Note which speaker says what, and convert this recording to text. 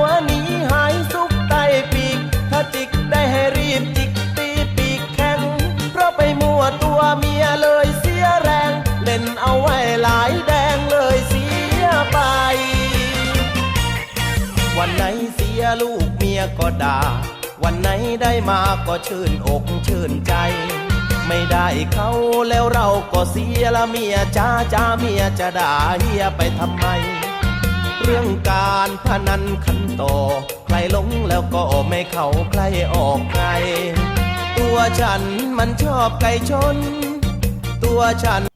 Speaker 1: หัวหนีหายซุกใต้ปีก ถ้าจิกได้ให้รีบจิกตีปีกแข็ง เพราะไปมัวตัวเมียเลยเสียแรง เล่นเอาไว้หลายแดงเลยเสียไป วันไหนเสียลูกเมียก็ด่า วันไหนได้มาก็ชื่นอกชื่นใจไม่ได้เขาแล้วเราก็เสียละเมียจ้าจ้าเมียจะด่าเฮียไปทำไม รื่องการพนันขันต่อ ใครหลงแล้วก็ไม่เข้าใครออกใคร ตัวฉันมันชอบไก่ชน ตัวฉัน